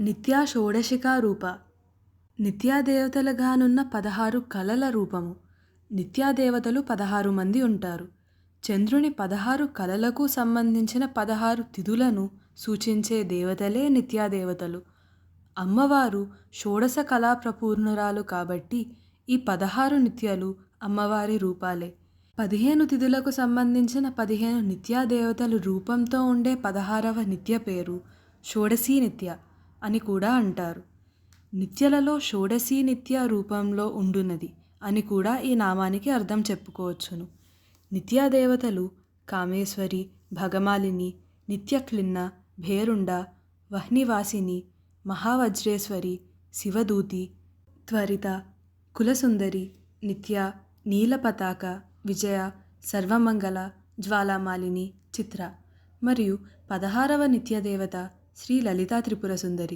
నిత్యా షోడశికా రూప. నిత్యాదేవతలుగానున్న పదహారు కళల రూపము. నిత్యాదేవతలు పదహారు మంది ఉంటారు. చంద్రుని పదహారు కళలకు సంబంధించిన పదహారు తిథులను సూచించే దేవతలే నిత్యాదేవతలు. అమ్మవారు షోడశ కళా ప్రపూర్ణురాలు కాబట్టి ఈ పదహారు నిత్యాలు అమ్మవారి రూపాలే. పదిహేను తిథులకు సంబంధించిన పదిహేను నిత్యాదేవతలు రూపంతో ఉండే పదహారవ నిత్య పేరు షోడశీ నిత్య. అని కూడా అంటారు. నిత్యలలో షోడశీ నిత్య రూపంలో ఉండునది అని కూడా ఈ నామానికి అర్థం చెప్పుకోవచ్చును. నిత్యాదేవతలు కామేశ్వరి భగమాలిని నిత్యక్లిన్న భేరుండ వహ్నివాసిని మహావజ్రేశ్వరి శివదూతి త్వరిత కులసుందరి నిత్య నీలపతాక విజయ సర్వమంగళ జ్వాలామాలిని చిత్ర మరియు పదహారవ నిత్యదేవత శ్రీ లలితా త్రిపుర సుందరి.